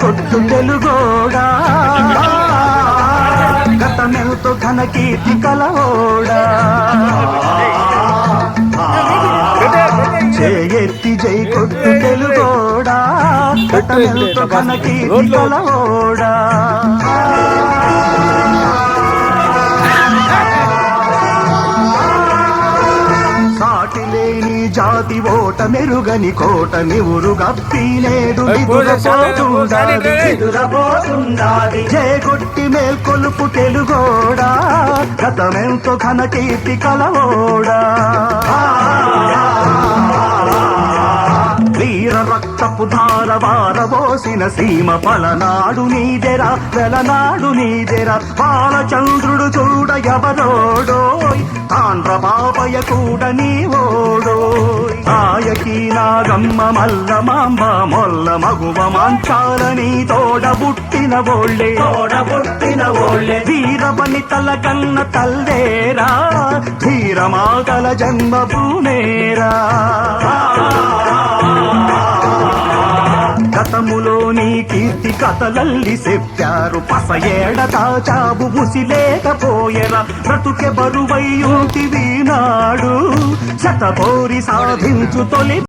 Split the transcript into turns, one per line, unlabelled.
కొట్టు తెలుగోడా? గతమెంతో ఘన కీర్తి కలవోడా? చేయెత్తి జై కొట్టు తెలుగోడా? గతమెంతో ఘన కీర్తి కలవోడా? జాతి ఓట మెరుగని కోట నివురు నిదురపోతుండాది నిదురపోతుండాది జయగొట్టి మేల్కొలుపు తెలుగోడా? గతమెంతో ఘన కీర్తి కలవోడా? వీర రక్తపు ధార వారబోసిన సీమ పలనాడు నీదెరా వెలనాడు నీదెరా. బాలచంద్రుడు చూడ ఎవరోడోయ్? తాండ్ర బాబయ కూడా నీ ఓడోయ్ ఆయకి నాగమ్మ మల్ల మాంబ మొల్ల మగువ మాంచాలని తోడబుట్టిన ఓళ్ళే. తోడబుట్టిన ఓళ్ళే. వీరపని తల కన్న తల్లేరా? ధీరమాగల జన్మభూమేరా గతములో నీ కీర్తి కథలల్లి చెప్పారు పస ఏడ తాచాబు ముసిలేకపోయెరా. బ్రతుకె బరువై ఉంటివి నాడు. శతపోరి సాధించు తొలి